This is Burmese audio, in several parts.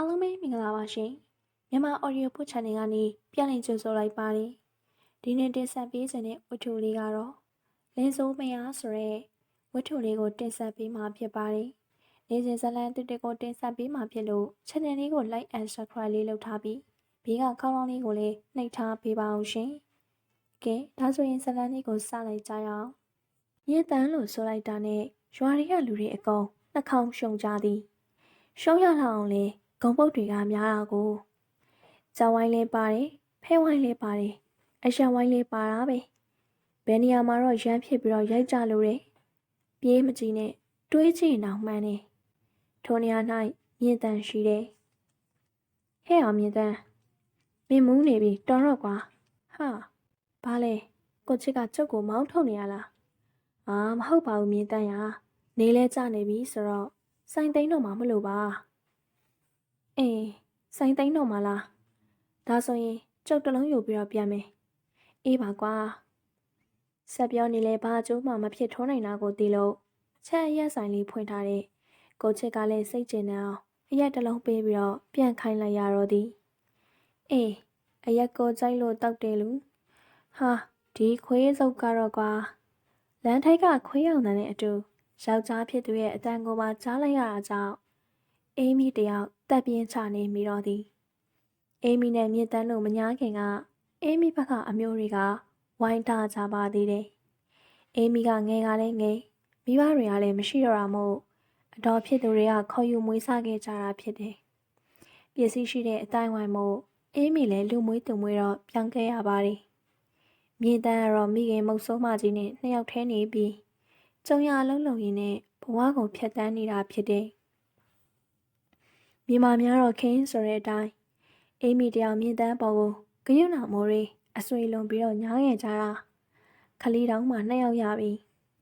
အားလုံးပဲမင်္ဂလာပါရှင်မြန်မာ audio book channel ကနေပြန်လည်ကြိုဆိုလိုက်ပါတယ်ဒီနေ့တင်ဆက်ပေးခြင်းတဲ့ဝတ္ထုလေးကတော့လင်းစိုးမယားဆိုတဲ့ဝတ္ထုလေးကိုတင်ဆက်ပေးမှာဖြစ်ပါတယ်နေ့စဉ်ဇလန်တစ်တစ်ကိုတင်ဆက်ပေးမှာဖြစ်လို့ channel လေးကို like and subscribe လေးလုပ်ထားပြီးဘေးကခေါင်းလောင်းလေးကိုလည်းနှိပ်ထားပေးပါအောင်ရှင်ကဲဒါဆိုရင်ဇလန်လေးကိုစလိုက်ကြရအောင်ရေတန်းလို့ဆိုလိုက်တာနဲ့ရွာတွေကလူတွေအကုန်နှာခေါင်းရှုံကြသည်ရှုံးရလောက်အောင်လေ ဂုံပုတ်တွေကများတာကိုကြောင်ဝိုင်းလေးပါတယ်ဖဲဝိုင်းလေးပါတယ်အရှံဝိုင်းလေးပါတာပဲဘယ်နေရာမှာတော့ရမ်းဖြစ်ပြီးတော့ရိုက်ကြလို့တယ်ပြေးမကြည့်နဲ့တွေးကြည့်အောင်မှန်းနေထိုနေရာ၌မြင့်တန်ရှိတယ်ဟဲ့အောင်မြင့်တန်မင်းမူးနေပြီတော်တော့ကွာဟာဘာလဲကိုချစ်ကကျုပ်ကိုမောင်းထုတ်နေရလားအာမဟုတ်ပါဘူးမြင့်တန်ရနေလဲကြနေပြီဆိုတော့စိုင်းသိန်းတော့မှမလို့ပါ အေးစိုင်းသိန်းတော့မှလားဒါဆိုရင်ကျုပ်တစ်လုံးယူပြီးတော့ပြန်မယ်အေးပါကွာဆက်ပြောနေလဲဘာအကျိုးမှမဖြစ်ထွန်းနိုင်တာကိုသိလို့အချက်အရက်ဆိုင်လေးဖွင့်ထားတဲ့ကိုချစ်ကလည်းစိတ်ကျင်နေအောင်အရက်တစ်လုံးပေးပြီးတော့ပြန်ခိုင်းလိုက်ရတော့သည်အေးအရက်ကိုကြိုက်လို့တောက်တယ်လူဟာဒီခွေးစုပ်ကတော့ကွာလမ်းထိုက်ကခွေးအောင်တဲ့အတူယောက်ျားဖြစ်သူရဲ့အတန်ကိုမှကြားလိုက်ရတာကြောင့် အေးမီတယောက်တက်ပြင်းချနေမိတော့သည်အေးမီနဲ့မြင့်တန်းတို့မညာခင်ကအေးမီဘက်ကအမျိုးတွေကဝိုင်းထားကြပါသေးတယ်အေးမီကငယ်ကလည်းငယ်မိဘတွေကလည်းမရှိတော့တာမို့အတော်ဖြစ်သူတွေကခေါ်ယူမွေးစားခဲ့ကြတာဖြစ်တယ်ပစ္စည်းရှိတဲ့အတိုင်းဝိုင်းမို့အေးမီလည်းလူမွေးသူမွေးတော့ပြောင်းခဲ့ရပါတယ်မြင့်တန်းကတော့မိခင်မုတ်ဆိုးမကြီးနဲ့နှစ်ယောက်ထဲနေပြီးကြုံရအလုံးလုံးရင်းနဲ့ဘဝကိုဖျက်ဆီးနေတာဖြစ်တယ်။ မြန်မာများတော့ခင်းဆိုတဲ့အတိုင်းအေးမီတယောက်မြင့်တန်းပေါ်ကိုဂယုဏမိုးရီအဆွေလွန်ပြီးတော့ညားငယ်ကြတာခလီတောင်းမှနှစ်ယောက်ရပြီ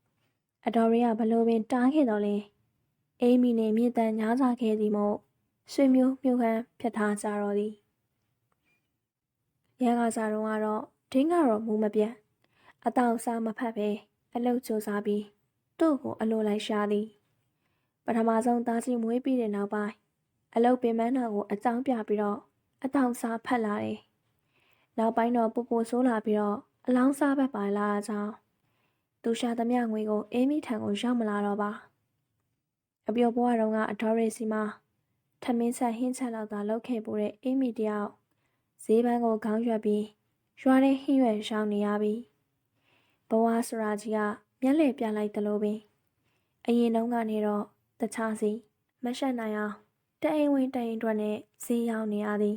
။အတော်ရီကဘလို့ပင်တားခဲ့တော့လေအေးမီနဲ့မြင့်တန်းညားကြခဲ့သည်မို့ဆွေမျိုးမျိုးခန်းဖျက်ထားကြတော့သည်။ရန်ကစားတော့ကတော့ဒင်းကတော့မူမပြတ်အတောက်စားမဖတ်ပဲအလုတ်စူစားပြီးသူ့ကိုအလိုလိုက်ရှာသည်ပထမဆုံးသားချင်းမွေးပြီးတဲ့နောက်ပိုင်း အလုတ်ပင်မန်းတော်ကိုအကြောင်းပြပြီးတော့အတောင်စားဖတ်လာတယ်နောက်ပိုင်းတော့ပူပူဆိုးလာပြီးတော့အလောင်းစားဘက်ပါလာတာကြောင့်သူရှာသမျှငွေကိုအေးမိထံကိုရောက်မလာတော့ပါအပြိုဘွားတော်ကအဒေါ်ရီစီမှာထမင်းဆက်ဟင်းချက်လောက်သာလောက်ခဲ့ပို့တဲ့အေးမိတယောက်ဈေးပန်းကိုခေါင်းရွက်ပြီးရွာထဲဟင်းရွက်ရှောင်းနေရပြီဘဝဆရာကြီးကမျက်လှည့်ပြလိုက်သလိုပင်အရင်တုန်းကနေတော့တခြားစီမရှက်နိုင်အောင် တအိမ်ဝင်တအိမ်တွက်နဲ့ဈေးရောက်နေရသည်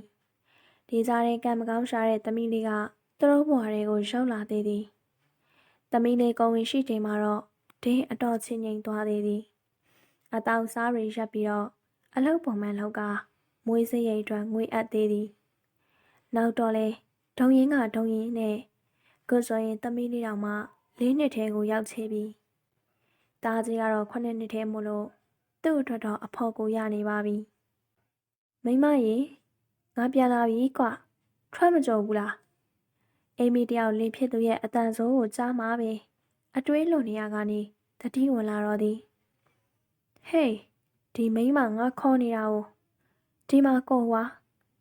ဒီကြားထဲကံမကောင်းရှာတဲ့သမီးလေးကသူတို့ဘွားတွေကိုရောက်လာသေးသည်သမီးလေးကုံဝင်ရှိချိန်မှာတော့ဒင်းအတော်ချင်းငိမ်သွားသေးသည်အတောင်စားတွေရပ်ပြီးတော့အလုတ်ပုံမှန်လောက်ကမွေးစရိတ်အတွက်ငွေအပ်သေးသည်နောက်တော့လေဒုံရင်ကဒုံရင်နဲ့ကိုဆိုရင်သမီးလေးတောင်မှလေးနှစ်ထဲကိုရောက်ချေပြီ။တားကြီးကတော့ခုနှစ်နှစ်ထဲမို့လို့ သူ့အတွက်တော့အဖို့ကိုရနေပါပြီ။မိမရေငါပြန်လာပြီကွ။ထွက်မကြုံဘူးလား။အိမ်မီတယောက်လင်းဖြစ်သူရဲ့အတန်ဆိုးကိုကြားမှာပဲ။အတွေးလွန်နေရကနေတတိဝင်လာတော့သည်။ဟေးဒီမိမငါခေါ်နေတာ哦ဒီမှာကိုဝါ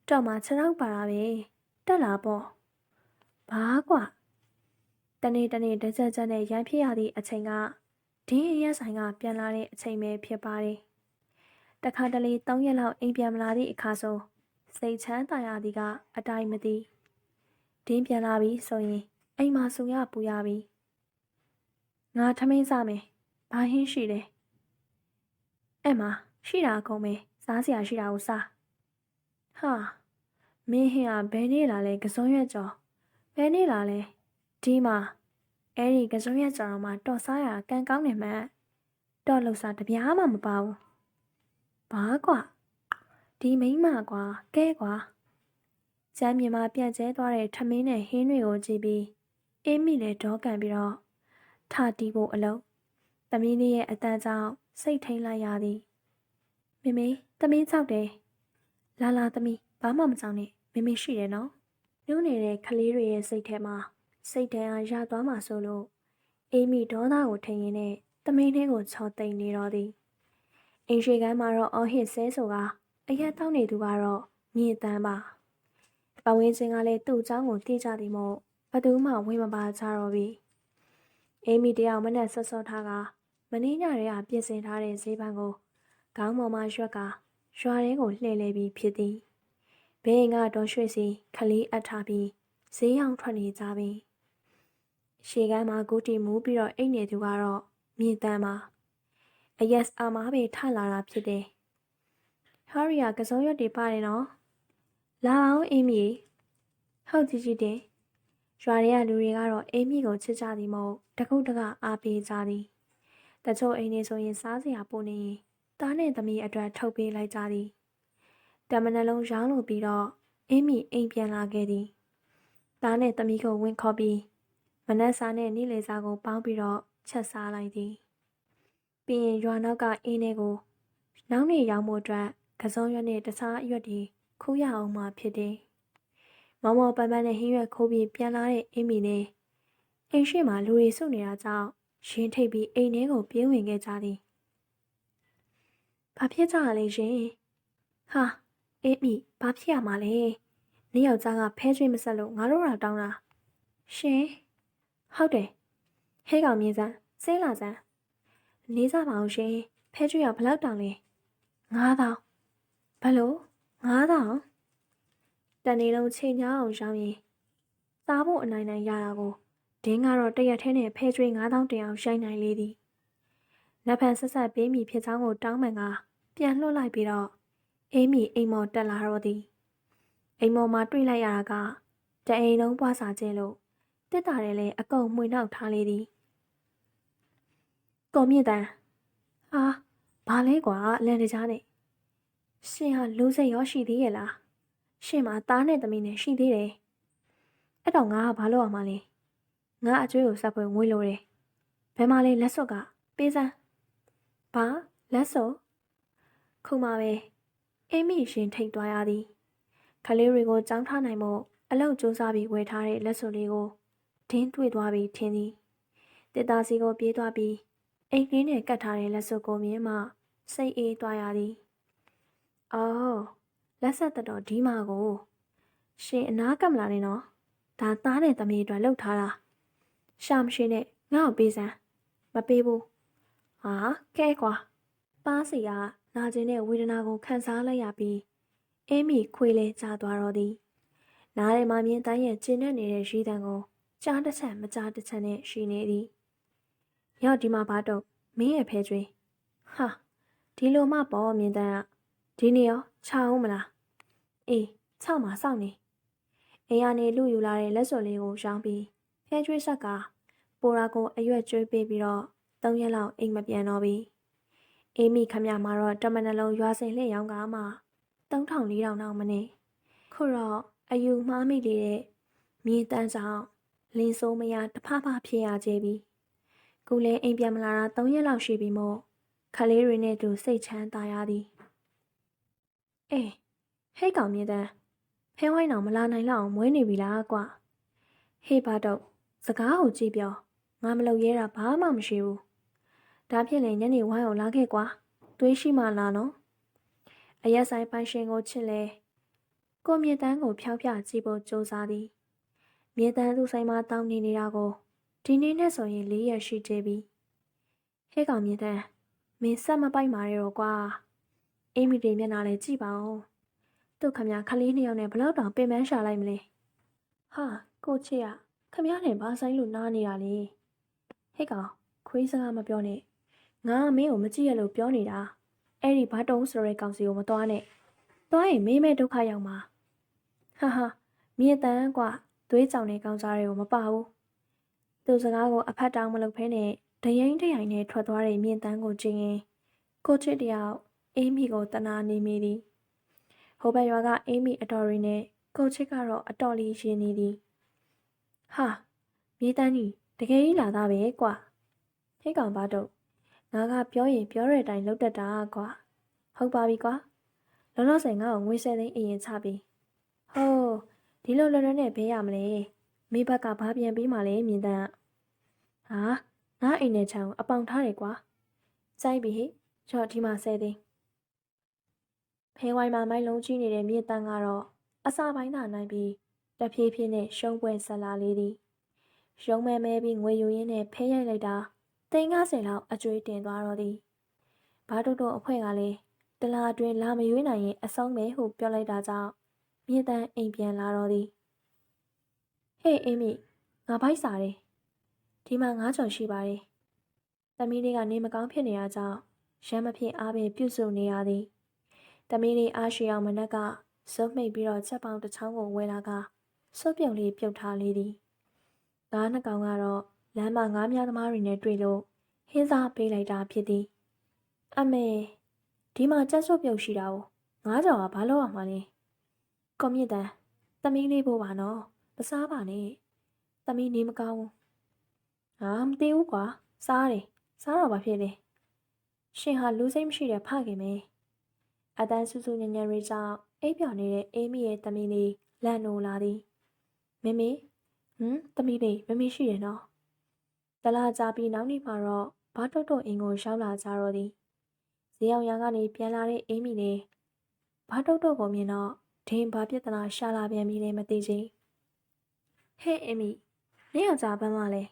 တော့မှခြေထောက်ပါတာပဲတက်လာပေါ့ဘာကွာတနေ့တနေ့တကြကြနဲ့ရန်ဖြစ်ရသည့်အချိန်က ဒင်းအရက်ဆိုင်ကပြန်လာတဲ့အချိန်ပဲဖြစ်ပါတယ်။တခါတလေ၃ရက်လောက်အိမ်ပြန်မလာသည့်အခါဆိုစိတ်ချမ်းသာရသည်ကအတိုင်းမသိဒင်းပြန်လာပြီဆိုရင်အိမ်မှာဆူရပူရပြီငါထမင်းစားမယ်ဘာဟင်းရှိလဲအဲ့မှာရှိတာအကုန်ပဲစားစရာရှိတာကိုစားဟာမင်းဟင်းကဘယ်နေလာလဲကစုံရွက်ကြော်ဘယ်နေလာလဲဒီမှာ အဲ့ဒီကစုံရက်ကြောင်မှာတော်စားရကန်ကောင်းနေမှတော့လှုပ်စားတပြားမှမပါဘူးဘာကွာဒီမိမကွာကဲကွာကျမ်းမြေမှာပြန့်ကျဲသွားတဲ့ထမင်းနဲ့ဟင်းတွေကိုကြည့်ပြီးအေးမိလည်းဒေါကန်ပြီးတော့ထတီးဖို့အလုံးသမီးလေးရဲ့အတန်းကြောင့်စိတ်ထိန်လိုက်ရသည်မေမေသမီးကြောက်တယ်လာလာသမီးဘာမှမကြောက်နဲ့မေမေရှိတယ်နော်နူးနေတဲ့ကလေးတွေရဲ့စိတ်ထဲမှာ စိတ်တန်းအားရသွားမှဆိုလို့အေးမီဒေါသကိုထင်ရင်းနဲ့သမီးလေးကိုချော်သိမ့်နေတော့သည်အင်ရှိကမ်းမှာတော့အော်ဟစ်ဆဲဆိုက အရက်တောင်းနေသူကတော့မြင့်တန်းပါပဝင်းချင်းကလည်းသူ့အเจ้าကိုသိကြသည်မို့ဘသူမှဝင်မပါကြတော့ပြီအေးမီတယောက်မနဲ့ဆော့ဆော့ထားကမင်းညရဲကပြင်ဆင်ထားတဲ့ဈေးပန်းကိုခေါင်းပေါ်မှာရွက်ကရွာထဲကိုလှည့်လဲပြီးဖြစ်သည်ဘေးကတော့ရွှေစီခလေးအပ်ထားပြီးဈေးရောင်ထွက်နေကြပြီ ရှေကမ်းမှာဂူတီမူးပြီးတော့အိတ်နေသူကတော့မြင့်တန်းပါအယက်အာမားပဲထလာတာဖြစ်တယ်ဟာရီယာကစုံရွက်တွေပါတယ်နော်လာအောင်အင်းမီဟုတ်ကြည့်ကြည့်တယ်ရွာတွေကလူတွေကတော့အင်းမီကိုချစ်ကြသည်မို့တကုတ်တကအားပေးကြသည်တချို့အိမ်တွေဆိုရင်စားစရာပို့နေရင်သားနဲ့သမီးအတွက်ထုတ်ပေးလိုက်ကြသည်တမနှလုံးရောင်းလို့ပြီးတော့အင်းမီအိမ်ပြန်လာခဲ့သည်သားနဲ့သမီးကိုဝင်ခေါ်ပြီး မနက်စာနဲ့နေ့လယ်စာကိုပေါင်းပြီးတော့ချက်စားလိုက်သည်ပြီးရင်ရွာနောက်ကအင်းထဲကိုနောက်နေ့ရောက်မှုအတွက်ကစုံရွက်နဲ့တခြားအရွက်တွေခိုးရအောင်မှဖြစ်တယ်။မောင်မောင်ပန်းပန်းနဲ့ဟင်းရွက်ခိုးပြီးပြန်လာတဲ့အင်းမီနဲ့အိမ်ရှိမှလူတွေစုနေတာကြောင့်ရင်ထိတ်ပြီးအိမ်ထဲကိုပြေးဝင်ခဲ့ကြသည်။ဘာဖြစ်ကြရလဲရှင်။ဟာအင်းမီဘာဖြစ်ရမှာလဲ။နေ့ယောက်ျားကဖဲကျွေးမဆက်လို့ငါတို့တော့တောင်းတာ။ရှင် ဟုတ်တယ်။ဟဲကောင်မြင်စမ်းစိမ့်လာစမ်းနေစားပါအောင်ရှင်ဖဲကျွေးရဘလောက်တောင်းလဲ9000ဘလို့9000တန်နေလုံးချိန်ညာအောင်ရောင်းရင်စားဖို့အနိုင်နိုင်ရတာကိုဒင်းကတော့တရက်ထဲနဲ့ဖဲကျွေး9000တင်အောင်ရှိုင်းနိုင်လေသည်လက်ဖန်ဆက်ဆက်ပေးမိဖြစ်ချောင်းကိုတောင်းမှန်ကပြန်လွှတ်လိုက်ပြီးတော့အေးမီအိမ်မော်တက်လာတော့သည်အိမ်မော်မှာတွေ့လိုက်ရတာကတအိမ်လုံးပွားစာခြင်းလို့ တစ်တာတယ်လဲအကုန်မှွေနှောက်ထားလေသည်ကော်မြင့်တန်ဟာဘာလဲကွာအလန်တကြားနဲ့ရှင်ဟာလူစိတ်ရောရှိသေးရဲ့လားရှင်မှာသားနဲ့သမီးနဲ့ရှိသေးတယ်အဲ့တော့ငါကဘာလုပ်ရမှာလဲငါအကျွေးကိုစပ်ဖွယ်ငွေလိုတယ်ဘယ်မှာလဲလက်စွပ်ကပေးစမ်းဘာလက်စွပ်ခုမှပဲအင်းမီရှင်ထိတ်သွားရသည်ခလေးတွေကိုကြောင်းထားနိုင်မို့အလောက်စူးစမ်းပြီးဝယ်ထားတဲ့လက်စွပ်လေးကို ဒင်းတွေ့သွားပြီးထင်းသည်တစ်သားစီကိုပြေးသွားပြီးအိတ်ကလေးနဲ့ကတ်ထားတဲ့လက်စွပ်ကိုမြင်မှစိတ်အေးသွားရသည်။အော်လက်ဆက်တတော်ဒီမာကို ရှင်အနာကပ်မလာနဲ့နော်။ဒါသားနဲ့သမီးအတွက်လှုပ်ထားတာ။ရှာမရှိနဲ့ငါ့ကိုပေးစမ်းမပေးဘူး။ဟာကဲကွာ။ပါးစီကနာကျင်တဲ့ဝေဒနာကိုခံစားလိုက်ရပြီးအင်းမီခွေးလဲကျသွားတော့သည်။နားထဲမှာမြင်တိုင်းရဲ့ကျင်းနေတဲ့ရီတံကို ကြားတစ်ချက်မကြားတစ်ချက်နဲ့ရှိနေသည်။ရောက်ဒီမှာဘာတော့မင်းရဲ့ဖဲကျွေးဟာဒီလိုမှပေါ့မြင်တန်းကဒီနေ့ရောခြောက်အောင်မလားအေးခြောက်မှာစောင့်နေအိမ်ကနေလူယူလာတဲ့လက်စွပ်လေးကိုရောင်းပြီးဖဲကျွေးဆက်ကပိုရာကိုအရွက်ကျွေးပေးပြီးတော့သုံးရက်လောက်အိမ်မပြန်တော့ဘူးအေးမိခမရမှာတော့တမနလုံးရွာစင်လှည့်ရောင်းကမှ3000 4000လောက်မနေခုတော့အယူမှားမိလေတဲ့မြေတန်းဆောင် လင်းစိုးမရတဖဖဖြစ်ရကြပြီခုလဲအိမ်ပြန်မလာတာ3ရက်လောက်ရှိပြီမို့ခလေးတွေနဲ့တူစိတ်ချမ်းသာရသည်အေးဟဲ့ကောင်မြင့်တန်းဖဲဝိုင်းအောင်မလာနိုင်လောက်အောင်မွေးနေပြီလားကွာဟေးပါတော့စကားကိုကြည့်ပြောငါမလုပ်ရဲတာဘာမှမရှိဘူးဒါဖြစ်ရင်ညနေဝိုင်းအောင်လာခဲ့ကွာသွေးရှိမှလာနော်အရက်ဆိုင်ပိုင်ရှင်ကိုချစ်လဲကိုမြင့်တန်းကိုဖျောက်ဖျကြည့်ဖို့စူးစမ်းသည် မြင့်တန်းသူဆိုင်မှာတောင်းနေနေတာကိုဒီနေ့နဲ့ဆိုရင်၄ရက်ရှိသေးပြီဟဲ့ကောင်မြင့်တန်းမင်းဆက်မပိုက်မာရဲတော့ကွာအိမ်မီတွေမျက်နှာလေးကြည့်ပါဦးသူ့ခမခလေးနှစ်ယောက်နဲ့ဘလောက်တောင်ပင်ပန်းရှာလိုက်မလဲဟာကိုချစ်ရခမနဲ့ဘာဆိုင်လို့နားနေတာလဲဟဲ့ကောင်ခွေးစကားမပြောနဲ့ငါကမင်းကိုမကြည့်ရလို့ပြောနေတာအဲ့ဒီဘာတုံးဆိုတဲ့ကောင်စီကိုမသွားနဲ့သွားရင်မင်းမဲဒုက္ခရောက်မှာဟာဟာမြေတန်းကွာ သွေးကြောင်တဲ့ကောင်စားတွေကိုမပါဘူးသူစကားကိုအဖတ်တောင်းမလုပ်ဖဲနဲ့ဒရင်တရိုင်နဲ့ထွက်သွားတဲ့မြင့်တန်းကိုကြည့်ရင်ကိုချစ်တယောက်အေးမီကိုတနာနေမိသည်ဟိုဘက်ရွာကအေးမီအတော်ရီနဲ့ကိုချစ်ကတော့အတော်လေးရှင်နေသည်ဟာမြေတန်းကြီးတကယ်ကြီးလာသားပဲကွာဟိတ်ကောင်ပါတော့ငါကပြောရင်ပြောတဲ့အတိုင်းလုပ်တတ်တာကွာဟုတ်ပါပြီကွာလောလောဆယ်ငါ့ကိုငွေဆယ်သိန်းအရင်ချပြီဟိုး ဒီလိုလွယ်လွယ်နဲ့ဘေးရမလဲမိဘကဘာပြန်ပြီးမှလဲမြင်တန်းဟာငါအိမ်နဲ့ချောင်းအပေါင်ထားတယ်ကွာစိုက်ပြီဟိချော့ဒီမှာဆဲသိန်းဘဖေးဝိုင်းမှာမိုက်လုံးကြီးနေတဲ့မြေတန်းကတော့အစာပိုင်းသာနိုင်ပြီးတဖြည်းဖြည်းနဲ့ရှုံးပွဲဆက်လာလေသည်ရုံးမဲမဲပြီးငွေယူရင်းနဲ့ဖေးရိုက်လိုက်တာသိန်း90လောက်အကျွေးတင်သွားတော့သည်ဘာတို့တို့အဖွဲ့ကလည်းတလားအတွင်းလာမရွေးနိုင်ရင်အဆုံးပဲဟုပြောလိုက်တာကြောင့် မြေတန်းအိမ်ပြန်လာတော့သည်ဟေးအင်းမီငါဘိုက်စားတယ်ဒီမှာငါးချော်ရှိပါတယ်သမီးလေးကနေမကောင်းဖြစ်နေရကြောင်းရမ်းမဖြစ်အားပင်ပြုစုနေရသည်သမီးလေးအားရှိအောင်မနက်ကဇုံးမိတ်ပြီးတော့ချက်ပေါင်းတစ်ချောင်းကိုဝဲလာကစွပ်ပြုံလေးပြုတ်ထားလေသည်ငါးနှစ်ကောင်ကတော့လမ်းမှာငါးများသမားတွေနဲ့တွေ့လို့ဟင်းစားပေးလိုက်တာဖြစ်သည်အမေဒီမှာချက်စွပ်ပြုတ်ရှိတာကိုငါးကြောင်ကဘာလို့အောင်မလဲ ကွန်မြင့်တန်သမီးလေးဖို့ပါနော်မစားပါနဲ့သမီးနေမကောင်းဘူးဟာမသိဘူးကွာစားတယ်စားတော့ဘာဖြစ်လဲရှင်ဟာလူစိတ်မရှိတဲ့ဖခင်ပဲအတန်းဆူဆူညံ့ညံ့ရိကြောင့်အိပ်ပျော်နေတဲ့အေးမီရဲ့သမီးလေးလန့်နိုးလာသည်မမေဟမ်သမီးလေးမမေရှိတယ်နော်တလားကြပြီးနောက်နေ့မှာတော့ဘာတုတ်တုတ်အင်းကိုရောက်လာကြတော့သည်ဇေယောင်ရံကနေပြန်လာတဲ့အေးမီလေးဘာတုတ်တုတ်ကိုမြင်တော့ ဒင်းဘာပြဿနာရှာလာပြန်ပြီလဲမသိချင်းဟဲ့အေးမီနေအောင်ကြပန်းမလဲ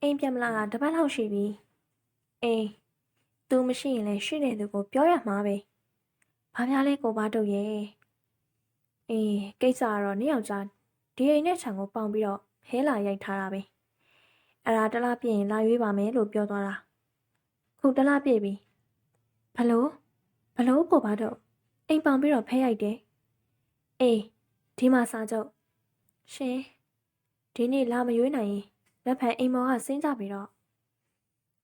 အိမ်ပြန်မလာတာတပတ်လောက်ရှိပြီအေး तू မရှိရင်လည်းရှိတဲ့သူကိုပြောရမှာပဲဘာများလဲကိုဘာတုတ်ရဲ့အေးကိစ္စကတော့နေအောင်ကြဒီအိမ်နဲ့ခြံကိုပေါင်ပြီးတော့ဟဲလာရိုက်ထားတာပဲအဲ့ဒါတလားပြည့်ရင်လာရွေးပါမယ်လို့ပြောသွားတာခုတလားပြည့်ပြီဘလို့ဘလို့ကိုဘာတုတ်အိမ်ပေါင်ပြီးတော့ဖဲရိုက်တယ် အေးဒီမှာစာချုပ်ရှင်ဒီနေ့လာမရွေးနိုင်ရင်လက်ဖက်အိမ်မော်ကစင်းကြပြီးတော့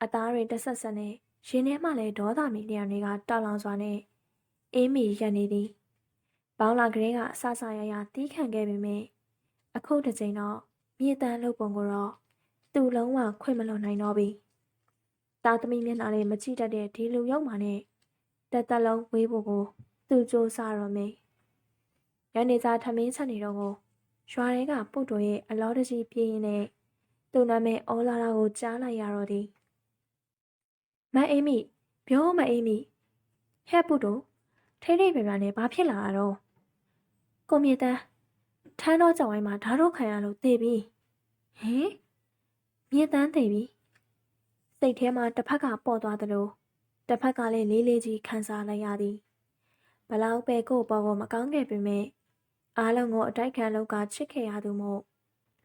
အသားတွေတဆက်ဆက်နဲ့ရင်ထဲမှလည်းဒေါသမီလျံတွေကတောက်လောင်စွာနဲ့အေးမီရက်နေသည်ဘောင်းလာကလေးကအဆဆရရတီးခံခဲ့ပေမဲ့အခုတစ်ချိန်တော့မြေတန်းလုပ်ပုံကိုတော့သူ့လုံးဝခွင့်မလွန်နိုင်တော့ပြီတာသမီမျက်နှာလေးမကြည့်တတ်တဲ့ဒီလူရောက်မှနဲ့တက်တက်လုံးဝေးဖို့ကိုသူစူးစမ်းတော့မေ ရန်နေစားထမင်းချက်နေတော့ကိုရွာတွေကပုတ်တော်ရဲ့အလောတကြီးပြင်းရင်းနဲ့သူ့နာမည်အော်လာတာကိုကြားလိုက်ရတော့သည်မအေးမီပြောမအေးမီဟဲ့ပုတ်တော်ထိထိပြပြနဲ့ဘာဖြစ်လာတာတော့ကိုမြေတန်းထမ်းတော့ကြောင်ဝိုင်းမှာဓာတ်တော့ခံရလို့သေပြီဟင်မြေတန်းသေပြီစိတ်ထဲမှာတစ်ဖက်ကပေါ်သွားသလိုတစ်ဖက်ကလည်းလေးလေးကြီးခံစားလိုက်ရသည်ဘလောက်ပဲကို့ပေါ်ကိုမကောင်းခဲ့ပေမဲ့ အားလုံးကိုအတိုက်ခံလောက်ကချစ်ခဲ့ရသူမို့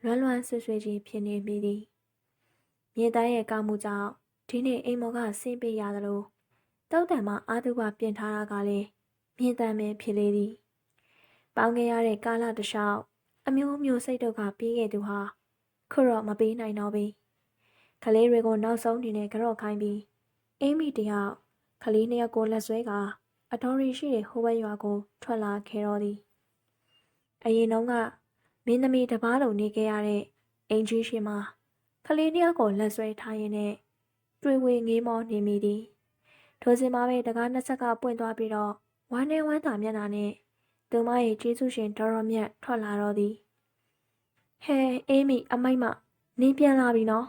လွမ်းလွမ်းဆွေးဆွေးကြီးဖြစ်နေမိသည်မြေသားရဲ့ကောင်းမှုကြောင့်ဒီနေ့အိမ်မော်ကဆင်းပေးရသလိုတောက်တံမှာအာသူကပြင်ထားတာကလည်းမြင်တမ်းပဲဖြစ်လေသည်ပေါင်းခဲ့ရတဲ့ကာလတစ်လျှောက်အမျိုးမျိုးစိတ်ဒုက္ခပြီးခဲ့သူဟာခုတော့မပေးနိုင်တော့ပြီကလေးတွေကိုနောက်ဆုံးနေနဲ့ကြော့ခိုင်းပြီးအိမ်မီတယောက်ကလေးနှစ်ယောက်ကိုလက်ဆွဲကအတော်ရီရှိတဲ့ဟိုဘက်ရွာကိုထွက်လာခဲ့တော့သည် အရင်တုန်းကမင်းသမီးတပားလုံးနေခဲ့ရတဲ့အင်ကြီးရှိမှာကလေးနှစ်ယောက်ကိုလက်ဆွဲထားရင်းနဲ့တွေ့ဝေငေးမောနေမိသည်ထိုစဉ်မှာပဲတကားနှစ်ဆက်ကပွင့်သွားပြီးတော့ဝမ်းနဲ့ဝမ်းသာမျက်နှာနဲ့သူမရဲ့ကျေးဇူးရှင်ဒေါ်ရောမြတ်ထွက်လာတော့သည်ဟဲအေးမီအမိုက်မနင်းပြန်လာပြီနော်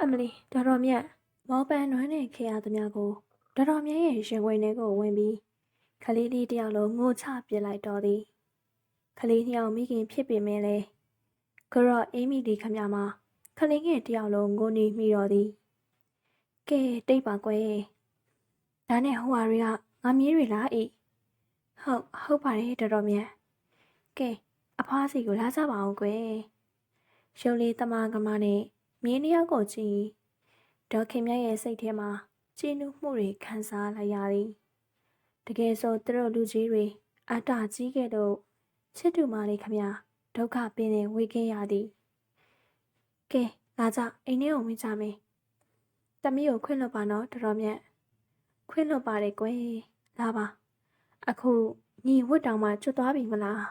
အမလီဒေါ်ရောမြတ်မောပန်နွမ်းနေခဲ့ရသမျှကိုဒေါ်ရောမြတ်ရဲ့ရင်ခွင်ထဲကိုဝင်ပြီးခလေးလေးတယောက်လုံးငိုချပစ်လိုက်တော့သည် ခလေးနှစ်ယောက်မိခင်ဖြစ်ပေမဲ့လေကရော့အေးမီဒီခမမှာခလေးငယ်တယောက်လုံးငိုနေမိတော့သည်ကဲတိတ်ပါကွယ်ဒါနဲ့ဟိုဟာတွေကငါမြေးတွေလားအေးဟုတ်ဟုတ်ပါတယ်တော်တော်များကဲအဖွားစီကိုလာကြပါအောင်ကွယ်ရုပ်လေးတမကမနဲ့မြင်းတယောက်ကိုကြည့်ဒေါခင်မြတ်ရဲ့စိတ်ထဲမှာကြည်နူးမှုတွေခံစားလိုက်ရသည်တကယ်ဆိုသူတို့လူကြီးတွေအတ္တကြီးခဲ့တော့ ချစ်တူမလေးခမဒုက္ခပင်နေဝေခဲ့ရသည်ကဲလာကြအိမ်ထဲကိုဝင်ကြမယ်တမီးကိုခွင့်လွတ်ပါနော်တော်တော်မြတ်ခွင့်လွတ်ပါတယ်ကွယ်လာပါအခုညီဝတ်တောင်မှကျွတ်သွားပြီမလား